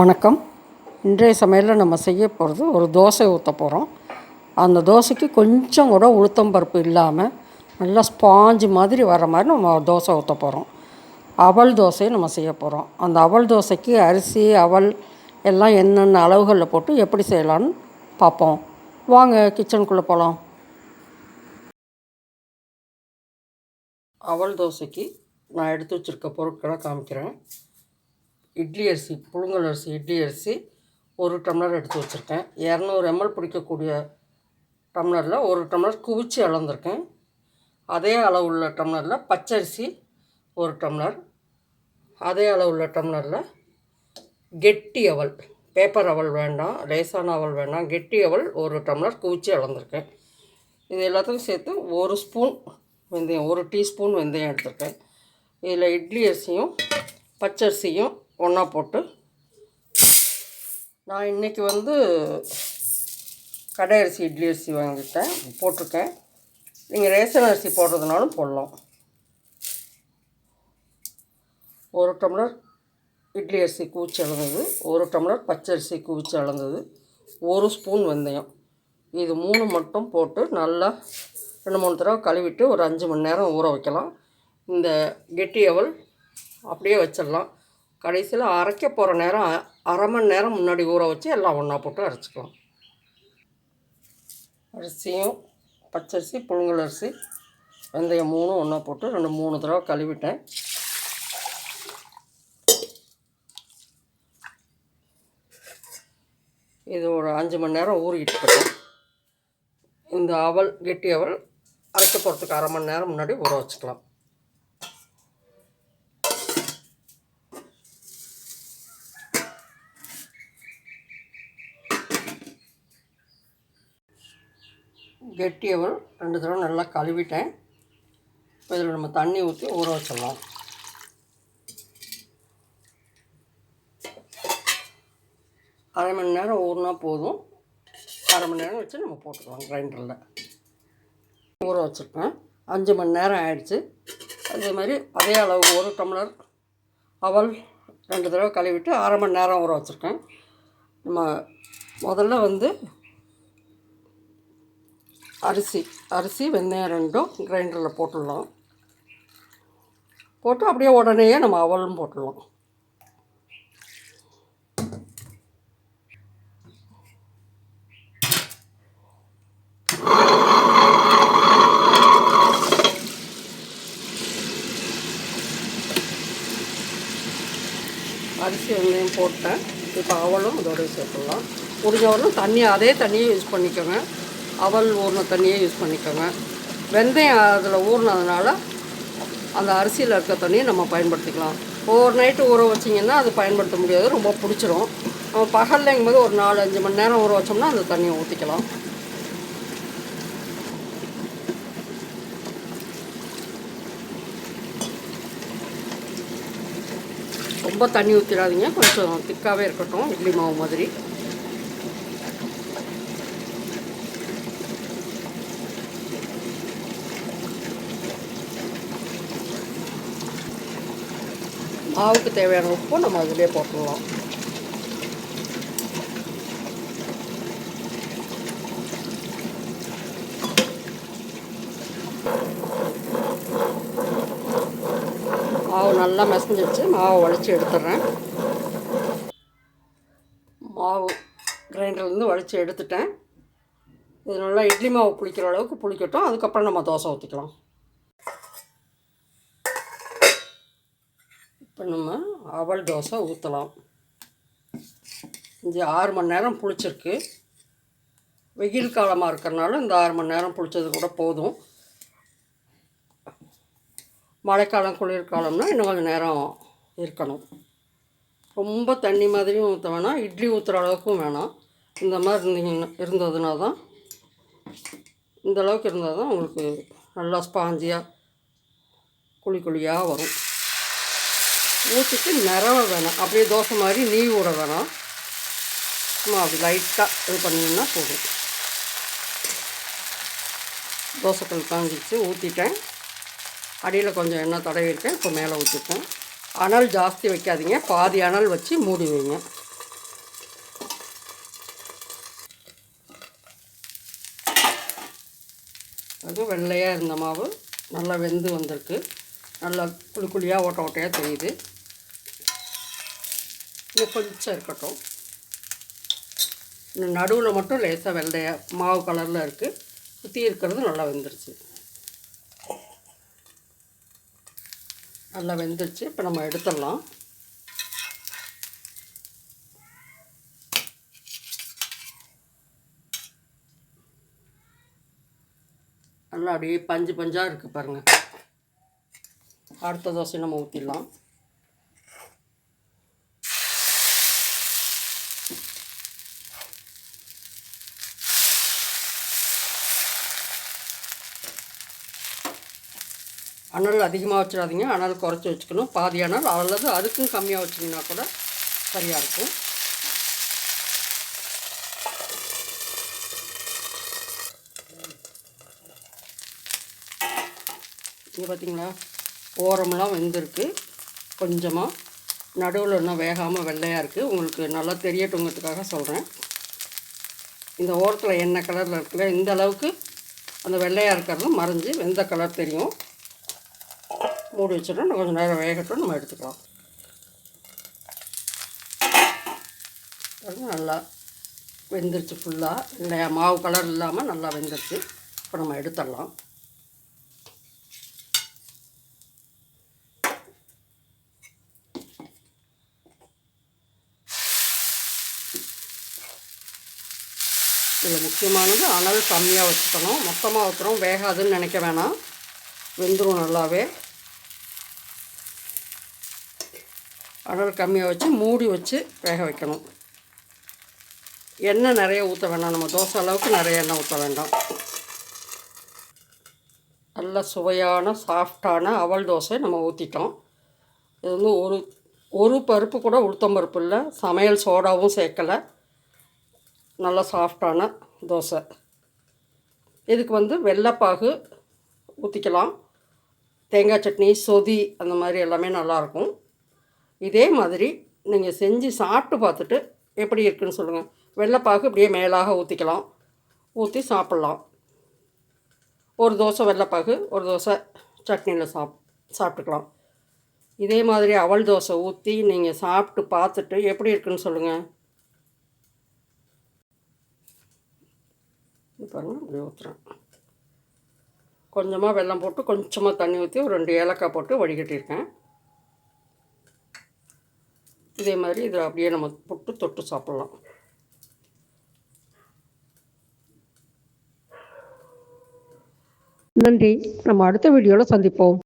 வணக்கம். இன்றைய சமையலில் நம்ம செய்ய போகிறது ஒரு தோசை ஊற்ற போகிறோம். அந்த தோசைக்கு கொஞ்சம் கூட உளுத்தம் பருப்பு இல்லாமல் நல்லா ஸ்பாஞ்சு மாதிரி வர மாதிரி நம்ம தோசை ஊற்ற போகிறோம். அவல் தோசையை நம்ம செய்ய போகிறோம். அந்த அவல் தோசைக்கு அரிசி அவல் எல்லாம் என்னென்ன அளவுகளில் போட்டு எப்படி செய்யலான்னு பார்ப்போம். வாங்க கிச்சனுக்குள்ளே போகலாம். அவல் தோசைக்கு நான் எடுத்து வச்சுருக்க பொருட்களை காமிக்கிறேன். இட்லி அரிசி புழுங்கல் அரிசி இட்லி அரிசி ஒரு டம்ளர் எடுத்து வச்சுருக்கேன். இரநூறு எம்எல் பிடிக்கக்கூடிய டம்ளரில் ஒரு டம்ளர் குவிச்சு அளந்திருக்கேன். அதே அளவுள்ள டம்ளரில் பச்சரிசி ஒரு டம்ளர். அதே அளவுள்ள டம்ளரில் கெட்டி அவல் பேப்பர் அவல் வேண்டாம் லேசான அவல் வேண்டாம் கெட்டி அவல் ஒரு டம்ளர் குவிச்சு அளந்திருக்கேன். இது எல்லாத்தையும் சேர்த்து ஒரு ஸ்பூன் வெந்தயம் ஒரு டீஸ்பூன் வெந்தயம் எடுத்திருக்கேன். இதில் இட்லி அரிசியும் பச்சரிசியும் ஒன்றா போட்டு நான் இன்றைக்கி வந்து கடை அரிசி இட்லி அரிசி வாங்கிட்டேன் போட்டிருக்கேன். நீங்கள் ரேஷன் அரிசி போடுறதுனாலும் போடலாம். ஒரு டம்ளர் இட்லி அரிசி கூச்சி அளந்தது ஒரு டம்ளர் பச்சரிசி குவிச்சு அளந்தது ஒரு ஸ்பூன் வெந்தயம். இது மூணு மட்டும் போட்டு நல்லா ரெண்டு மூணு தடவை கழுவிட்டு ஒரு அஞ்சு மணி நேரம் ஊற வைக்கலாம். இந்த கெட்டி அவல் அப்படியே வச்சிடலாம். கடைசியில் அரைக்க போகிற நேரம் அரை மணி நேரம் முன்னாடி ஊற வச்சு எல்லாம் ஒன்றா போட்டு அரைச்சிக்கலாம். அரிசியும் பச்சரிசி புழுங்கல் அரிசி வெந்தயம் மூணும் ஒன்றா போட்டு ரெண்டு மூணு தடவை கழுவிட்டேன். இது ஒரு அஞ்சு மணி நேரம் ஊறிக்கிட்டு இந்த அவல் கெட்டி அவல் அரைக்க போகிறதுக்கு அரை மணி நேரம் முன்னாடி ஊற வச்சுக்கலாம். கெட்டியவள் ரெண்டு தடவை நல்லா கழுவிட்டேன். இப்போ இதில் நம்ம தண்ணி ஊற்றி ஊற வச்சிடலாம். அரை மணி நேரம் ஊறினா போதும். அரை மணி நேரம் வச்சு நம்ம போட்டுக்கலாம் கிரைண்டரில். ஊற வச்சுருக்கேன். அஞ்சு மணி நேரம் ஆயிடுச்சு. அதே மாதிரி அதே அளவு ஒரு டம்ளர் அவல் ரெண்டு தடவை கழுவிட்டு அரை மணி நேரம் ஊற வச்சுருக்கேன். நம்ம முதல்ல வந்து அரிசி அரிசி வெந்தயம் ரெண்டும் கிரைண்டரில் போட்டுடலாம். போட்டு அப்படியே உடனேயே நம்ம அவலும் போட்டுடலாம். அரிசி வெந்தயம் போட்டேன். இப்போ அவலும் அதோடய சேர்த்துடலாம். முடிஞ்சவளும் தண்ணி அதே தண்ணியை யூஸ் பண்ணிக்கோங்க. அவல் ஊறின தண்ணியே யூஸ் பண்ணிக்கோங்க. வெந்தயம் அதில் ஊறினதுனால அந்த அரிசியில் இருக்க தண்ணியை நம்ம பயன்படுத்திக்கலாம். ஓவர் நைட்டு ஊற வச்சிங்கன்னா அது பயன்படுத்த முடியாது ரொம்ப பிடிச்சிரும். நம்ம பகல்லைங்கும் போது ஒரு நாலு அஞ்சு மணி நேரம் ஊற வச்சோம்னா அந்த தண்ணியை ஊற்றிக்கலாம் ரொம்ப தண்ணி ஊற்றிடாதீங்க கொஞ்சம் திக்காகவே இருக்கட்டும் இட்லி மாவு மாதிரி. மாவுக்கு தேவையான உப்பு நம்ம அதிலே போட்டுடலாம். மாவு நல்லா மசிஞ்சிடுச்சு மாவை வளைச்சி எடுத்துடுறேன் மாவு கிரைண்டர்லேருந்து வளைச்சி எடுத்துட்டேன். இது நல்லா இட்லி மாவு புளிக்கிற அளவுக்கு புளிக்கட்டும். அதுக்கப்புறம் நம்ம தோசை ஊற்றிக்கலாம் அவல் தோசை ஊற்றலாம் இது ஆறு மணி நேரம் புளிச்சிருக்கு. வெயில் காலமாக இருக்கிறனால இந்த ஆறு மணி நேரம் புளிச்சது கூட போதும். மழைக்காலம் குளிர்காலம்னா இன்னும் கொஞ்சம் நேரம் இருக்கணும். ரொம்ப தண்ணி மாதிரியும் ஊற்ற வேணாம். இட்லி ஊற்றுற அளவுக்கும் வேணாம். இந்த மாதிரி இருந்தீங்கன்னா இருந்ததுனா தான் இந்த அளவுக்கு இருந்தால் தான் உங்களுக்கு நல்லா ஸ்பாஞ்சியாக குழி குழியாக வரும். ஊற்றிட்டு நிறவ வேணும். அப்படியே தோசை மாதிரி நீ விட வேணும். சும்மா அப்படி லைட்டாக இது பண்ணணுன்னா போதும். தோசைக்கல் காஞ்சிச்சு ஊற்றிட்டேன் அடியில் கொஞ்சம் எண்ணெய் தடவி இருக்கேன் இப்போ மேலே ஊற்றிட்டேன் அனல் ஜாஸ்தி வைக்காதீங்க. பாதி அனல் வச்சு மூடி வைங்க. அது வெள்ளையாக இருந்த மாவு நல்லா வெந்து வந்திருக்கு. நல்லா குழி குழியாக ஓட்ட ஓட்டையாக தெரியுது. இன்னும் கொஞ்சம் இருக்கட்டும். இன்னும் நடுவில் மட்டும் லேசாக வெள்ளையாக மாவு கலரில் இருக்குது சுற்றி இருக்கிறது நல்லா வெந்துருச்சு. நல்லா வெந்துருச்சு. இப்போ நம்ம எடுத்துடலாம். நல்லா அப்படியே பஞ்சு பஞ்சாக இருக்குது பாருங்கள் அடுத்த தோசை நம்ம ஊற்றிடலாம் அனல் அதிகமாக வச்சிடாதீங்க. அனல் குறைச்சி வச்சுக்கணும். பாதி அனல் அல்லது அதுக்கும் கம்மியாக வச்சிங்கன்னா கூட சரியாக இருக்கும். இங்கே பார்த்தீங்களா ஓரமெல்லாம் வெந்திருக்கு. கொஞ்சமாக நடுவில் இன்னும் வேகாமல் வெள்ளையாக இருக்குது உங்களுக்கு நல்லா தெரியட்டுங்கிறதுக்காக சொல்கிறேன் இந்த ஓரத்தில் என்ன கலரில் இருக்குல்ல இந்த அளவுக்கு அந்த வெள்ளையாக இருக்கிறது மறைஞ்சு வெந்த கலர் தெரியும். மூடி வச்சிடணும் கொஞ்சம் நேரம் வேகட்டும். நம்ம எடுத்துக்கலாம். நல்லா வெந்துருச்சு ஃபுல்லாக இல்லை மாவு கலர் இல்லாமல் நல்லா வெந்துருச்சு. இப்போ நம்ம எடுத்துடலாம். இதில் முக்கியமானது அனல் கம்மியாக வச்சுக்கணும். மொத்தமாக ஊற்றுறோம் வேகாதுன்னு நினைக்க வேணாம். வெந்துடும் நல்லாவே. அனல் கம்மியாக வச்சு மூடி வச்சு வேக வைக்கணும். எண்ணெய் நிறைய ஊற்ற வேண்டாம் நம்ம தோசை அளவுக்கு நிறைய எண்ணெய் ஊற்ற வேண்டாம். நல்ல சுவையான சாஃப்டான அவல் தோசை நம்ம ஊற்றிட்டோம் இது வந்து ஒரு ஒரு பருப்பு கூட உளுத்தம் பருப்பு இல்லை. சமையல் சோடாவும் சேர்க்கலை. நல்ல சாஃப்டான தோசை. இதுக்கு வந்து வெள்ளைப்பாகு ஊற்றிக்கலாம் தேங்காய் சட்னி சொதி அந்த மாதிரி எல்லாமே நல்லாயிருக்கும். இதே மாதிரி நீங்கள் செஞ்சு சாப்பிட்டு பார்த்துட்டு எப்படி இருக்குன்னு சொல்லுங்கள் வெள்ளைப்பாகு இப்படியே மேலாக ஊற்றிக்கலாம் ஊற்றி சாப்பிட்லாம். ஒரு தோசை வெள்ளைப்பாகு ஒரு தோசை சட்னியில் சாப் சாப்பிட்டுக்கலாம். இதே மாதிரி அவல் தோசை ஊற்றி நீங்கள் சாப்பிட்டு பார்த்துட்டு எப்படி இருக்குன்னு சொல்லுங்கள் பாருங்கள் இப்படி ஊற்றுறேன் கொஞ்சமாக வெல்லம் போட்டு கொஞ்சமாக தண்ணி ஊற்றி ஒரு ரெண்டு ஏலக்காய் போட்டு வடிகட்டியிருக்கேன். இதே மாதிரி இதில் அப்படியே நம்ம போட்டு தொட்டு சாப்பிட்லாம். நன்றி. நம்ம அடுத்த வீடியோவில் சந்திப்போம்.